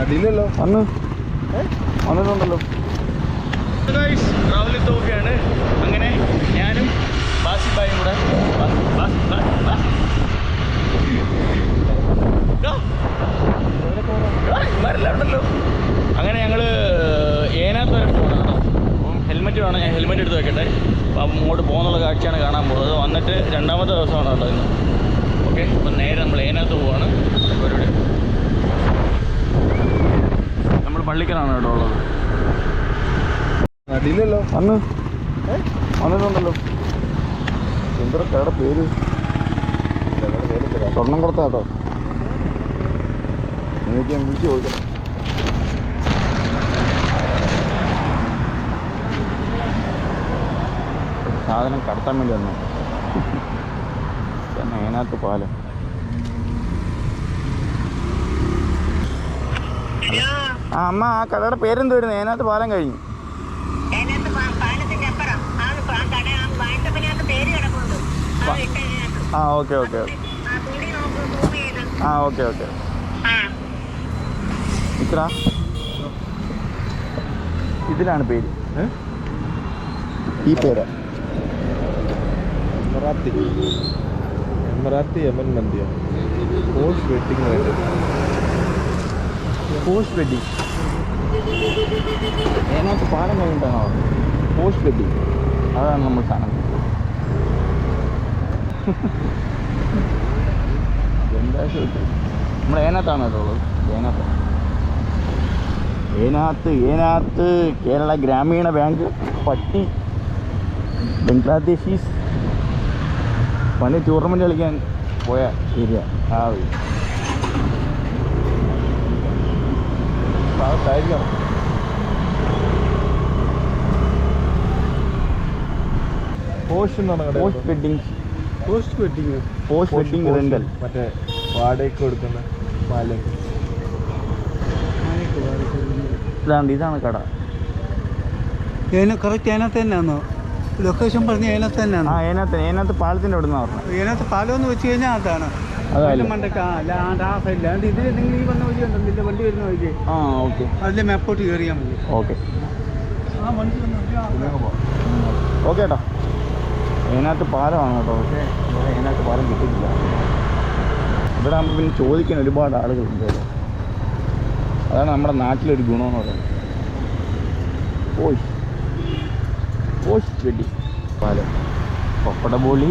അടിയിലല്ലോ വന്ന്. വന്നിട്ടുണ്ടല്ലോ. ട്രാവലിൽ പോവുകയാണ് അങ്ങനെ ഞാനും ബാസിബായും കൂടെ ഇവന്മാരെല്ലാം അങ്ങനെ ഞങ്ങൾ ഏനാത്ത് വരെ പോകണം അപ്പം ഹെൽമെറ്റ് വേണം ഞാൻ ഹെൽമെറ്റ് എടുത്ത് വെക്കട്ടെ. അപ്പം അങ്ങോട്ട് പോകുന്നുള്ള കാഴ്ചയാണ് കാണാൻ പോകുന്നത്. വന്നിട്ട് രണ്ടാമത്തെ ദിവസമാണ് ഉള്ളത് ഇന്ന്. ഓക്കെ അപ്പം നേരെ നമ്മൾ ഏനാത്ത് പോവാണ്. പരിപാടി. പള്ളിക്കലാണ് കേട്ടോ ഉള്ളത്. അടിയിലല്ലോ. അന്ന് വന്നിട്ടുണ്ടല്ലോ. പേര്. സ്വർണം കൊടുത്ത കേട്ടോ. എനിക്ക് ഞാൻ വിളിച്ച് ചോദിക്കണം? സാധനം കടത്താൻ വേണ്ടി വന്നു. തന്നെ അതിനകത്ത് പാലം. ആ അമ്മ ആ കടയുടെ പേരെന്ത് വരുന്നത് അതിനകത്ത് പാലം കഴിഞ്ഞു. ആ ഓക്കെ ഓക്കെ ആ ഓക്കെ ഓക്കെ. ഇത്ര? ഇതിലാണ് പേര്. ഈ പേര്. Marathi Marathi post wedding post wedding അതിനകത്ത് പാലം കഴിഞ്ഞിട്ടാണോ? പോസ്റ്റ് കെട്ടി. അതാണ് നമ്മൾ സാധനം. എന്താ നമ്മൾ ഏനാത്താണ് കേട്ടോ ഏനത്ത്. ഏനാത്ത് കേരള ഗ്രാമീണ ബാങ്ക് പട്ടി ബംഗ്ലാദേശീസ്. പണ്ട് ടൂർണമെന്റ് കളിക്കാൻ പോയ ഏരിയ. ആ ഭാഗത്തായിരിക്കണം post post wedding post wedding post wedding rental മറ്റേ വാടകയ്ക്ക് കൊടുക്കുന്ന പാലം. ഇതാണ് ഇതാണ് കട. കറക്റ്റ് അതിനകത്ത് തന്നെയാണോ ലൊക്കേഷൻ പറഞ്ഞ അതിനകത്ത് ആ തന്നെയാണോ അതിനകത്ത് അതിനകത്ത് പാലത്തിന്റെ അവിടെ നിന്നാണ് പറഞ്ഞത്. ഇതിനകത്ത് പാലം എന്ന് വെച്ച് കഴിഞ്ഞാൽ അതാണ്. ഓക്കെ. അതിനകത്ത് പാലമാണ് കേട്ടോ. പക്ഷേ അതിനകത്ത് പാലം കിട്ടിയില്ല ഇവിടെ നമ്മൾ പിന്നെ ചോദിക്കാൻ ഒരുപാട് ആളുകളുണ്ട് കേട്ടോ. അതാണ് നമ്മുടെ നാട്ടിലൊരു ഗുണമെന്ന് പറയുന്നത്. ഓയ്. ഓയ് വെടി പാലം. പപ്പട ബോളി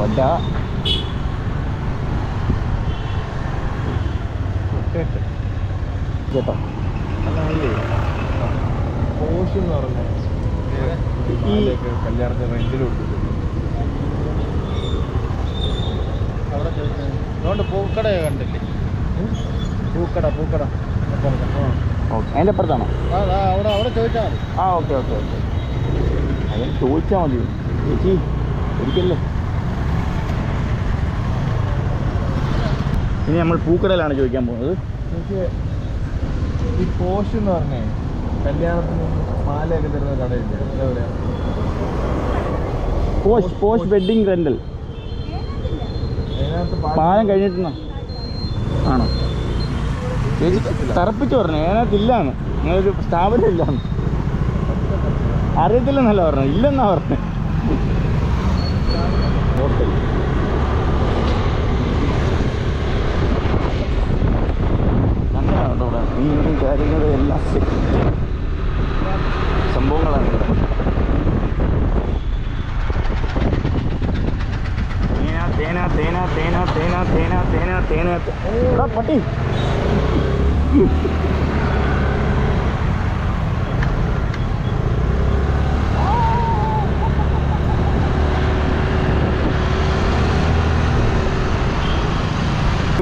വട കേട്ടോ. എന്ന് പറഞ്ഞ ഈ കല്യാണത്തിന് റെന്റിൽ കൊടുത്തിട്ടുണ്ട്. അതുകൊണ്ട് പൂക്കട കണ്ടില്ലേ? പൂക്കട പൂക്കട. ഓക്കെ. അതിന്റെ അപ്പുറത്താണോ? അവിടെ അവിടെ ചോദിച്ചാൽ മതി. ആ ഓക്കെ ഓക്കെ ഓക്കെ. അതിന് ചോദിച്ചാൽ മതി. ചേച്ചി ഒരിക്കല്ലേ ഇനി നമ്മൾ പൂക്കടയിലാണ് ചോദിക്കാൻ പോകുന്നത്. എനിക്ക് ഈ പോസ്റ്റ് എന്ന് പറഞ്ഞേ കല്യാണത്തിന് മാലയൊക്കെ തരുന്ന കടയില്ല? എവിടെയാ? പോസ്റ്റ് പോസ്റ്റ് വെഡിങ് റെന്റൽ പാലം കഴിഞ്ഞിട്ടുണ്ടോ? ആണോ? ചേച്ചി തറപ്പിച്ച് പറഞ്ഞു. അതിനകത്ത് ഇല്ലാന്ന് അങ്ങനൊരു സ്ഥാപനം ഇല്ലാന്ന് അറിയത്തില്ലെന്നല്ല പറഞ്ഞു ഇല്ലെന്നാ പറഞ്ഞു ഹോട്ടൽ അങ്ങനെയാണ് കേട്ടോ ഇവിടെ മീനും കാര്യങ്ങളും എല്ലാം സംഭവങ്ങളാണ്. തേന തേന തേന തേന തേന തേന തേന തേന. പട്ടി.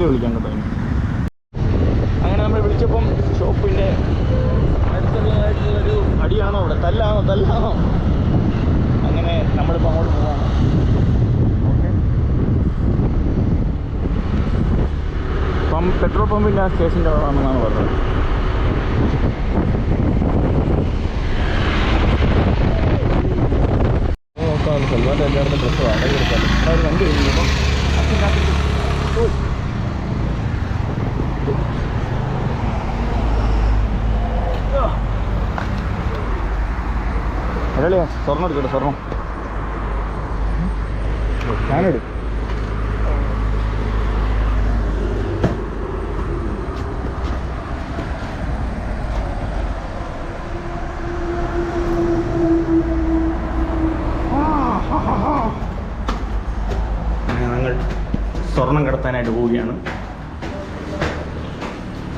വിളിക്കാൻ കേട്ടോ ഇനി. അങ്ങനെ നമ്മൾ വിളിച്ചപ്പം ഷോപ്പിന്റെ അടുത്തുള്ളതായിട്ടുള്ളൊരു അടിയാണോ ഇവിടെ തല്ലാണോ തല്ലാണോ അങ്ങനെ നമ്മളിപ്പോൾ അങ്ങോട്ട് ഓക്കെ പമ്പ് പെട്രോൾ പമ്പിന്റെ ആ സ്റ്റേഷന്റെ അവിടെ ആണെന്നാണ് പറഞ്ഞത് നോക്കാം സൽമാന്റെ എല്ലാവരുടെ ഡ്രസ്സ് വാടക കൊടുക്കാം ഒരു വണ്ടി വരുന്നു അപ്പം സ്വർണം എടുക്കട്ടെ അങ്ങനെ ഞങ്ങൾ സ്വർണം കടത്താനായിട്ട് പോവുകയാണ്.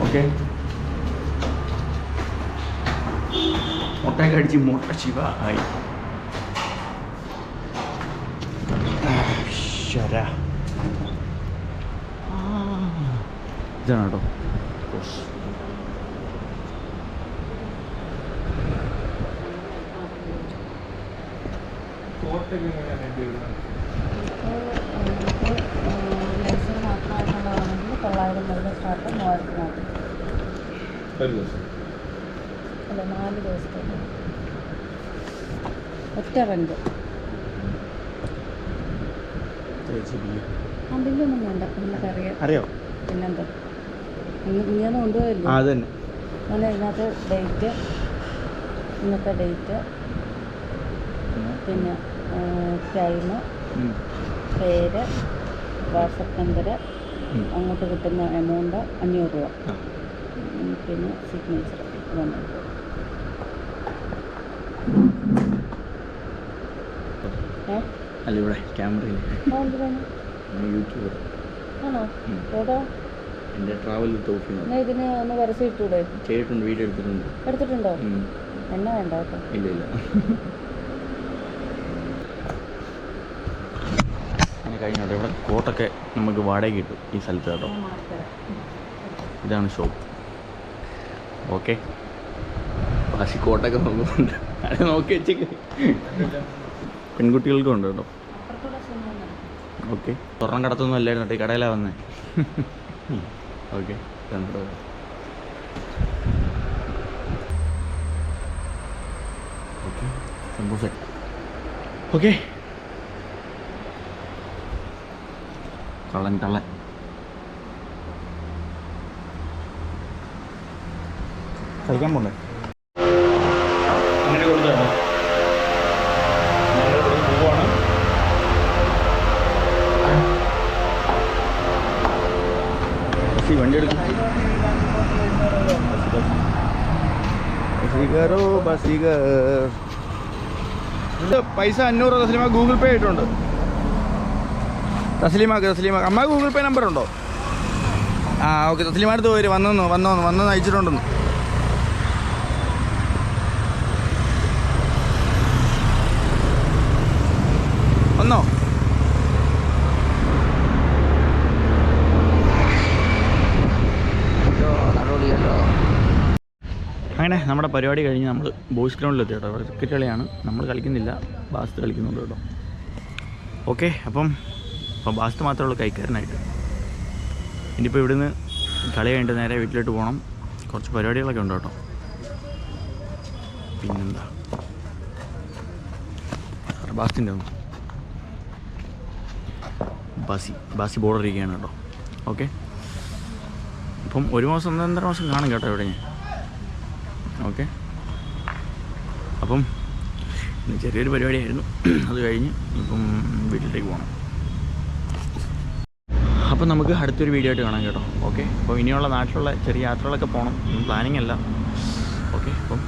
ഓക്കെ? മുട്ടയൊക്കെ അടിച്ച് മുട്ട ശിവ ആയി. ശര. ഇതാണ് കേട്ടോ. സ്റ്റാർട്ട് ദിവസം അല്ല നാല് ദിവസത്തേക്ക്. ഒറ്റ റെന്റ് ആ ബില്ലൊന്നും വേണ്ട. നമുക്കറിയാം അറിയോ. പിന്നെന്താ? ഇന്ന് ഇങ്ങനെ കൊണ്ടുപോയല്ലേ? അങ്ങനെ ഇതിനകത്ത് ഡേറ്റ് ഇന്നത്തെ ഡേറ്റ് പിന്നെ? ടൈം പേര് വാട്സപ്പ് നമ്പർ. അങ്ങോട്ട് കിട്ടുന്ന എമൗണ്ട് അഞ്ഞൂറ് രൂപ. പിന്നെ സിഗ്നേച്ചർ ഇതൊന്നും അല്ല ഇവിടെ ക്യാമറയിൽ യൂട്യൂബർ ആണോ. ഏതാ? എന്റെ ട്രാവൽ തോഫി എന്നാ ഇതിന് ഒന്ന് പരസ്യം ഇട്ടൂടെ? ചെയ്തിട്ടുണ്ട് വീഡിയോ എടുത്തിട്ടുണ്ട്. എടുത്തിട്ടുണ്ടോ. എന്നെ വേണ്ട കേട്ടോ. ഇല്ല ഇല്ല. അങ്ങനെ കഴിഞ്ഞോട്ടെ ഇവിടെ കോട്ടൊക്കെ നമുക്ക് വാടക കിട്ടും ഈ സ്ഥലത്ത് കേട്ടോ. ഇതാണ് ഷോപ്പ് ഓക്കെ വാശി കോട്ടൊക്കെ നോക്കുന്നുണ്ട്. അത് നോക്കി വെച്ചേക്ക്. പെൺകുട്ടികൾക്കും ഉണ്ട് കേട്ടോ. ഓക്കെ. സ്വർണം കടത്തൊന്നും അല്ലായിരുന്നു കേട്ടോ ഈ കടയിലാണ് വന്നേ. ഓക്കെ. കണ്ടോ ഓക്കെ. Set okay. കള്ളൻ കള്ളൻ. കഴിക്കാൻ പോണ്ടേ? ബസ്സി വണ്ടി എടുക്കും. പൈസ അഞ്ഞൂറ് തസ്ലിമ ഗൂഗിൾ പേ ആയിട്ടുണ്ട്. തസ്ലിമാക്ക് തസ്ലിമാക്ക് അമ്മ ഗൂഗിൾ പേ നമ്പർ ഉണ്ടോ ആ ഓക്കെ. തസ്ലിമ അടുത്ത് പോര് വന്നു വന്നോന്ന് വന്നു അയച്ചിട്ടുണ്ടെന്ന് വന്നോ അങ്ങനെ നമ്മുടെ പരിപാടി കഴിഞ്ഞ് നമ്മൾ ബോയ്സ് ഗ്രൗണ്ടിലെത്തി കേട്ടോ. ക്രിക്കറ്റ് കളിയാണ്. നമ്മൾ കളിക്കുന്നില്ല. ബാസ്ത് കളിക്കുന്നുണ്ട് കേട്ടോ. ഓക്കെ അപ്പം അപ്പം ബാസ്ത് മാത്രമേ ഉള്ളൂ കൈക്കാരനായിട്ട്. ഇനിയിപ്പോൾ ഇവിടുന്ന് കളി കഴിഞ്ഞിട്ട് നേരെ വീട്ടിലോട്ട് പോകണം. കുറച്ച് പരിപാടികളൊക്കെ ഉണ്ട് കേട്ടോ. പിന്നെന്താ? ബാസ്റ്റിന്റെ ഒന്ന്. ബാസി ബാസി ബോർഡർ ഇരിക്കുകയാണ് കേട്ടോ. ഓക്കെ. അപ്പം ഒരു മാസം ഒന്നര മാസം കാണും കേട്ടോ ഇവിടെ. ഞാൻ ഓക്കെ. അപ്പം ചെറിയൊരു പരിപാടിയായിരുന്നു. അത് കഴിഞ്ഞ് ഇപ്പം വീട്ടിലേക്ക് പോകണം അപ്പം നമുക്ക് അടുത്തൊരു വീഡിയോ ആയിട്ട് കാണാം കേട്ടോ. ഓക്കെ. അപ്പോൾ ഇനിയുള്ള നാട്ടിലുള്ള ചെറിയ യാത്രകളൊക്കെ പോകണം പ്ലാനിങ് അല്ല. ഓക്കെ. അപ്പം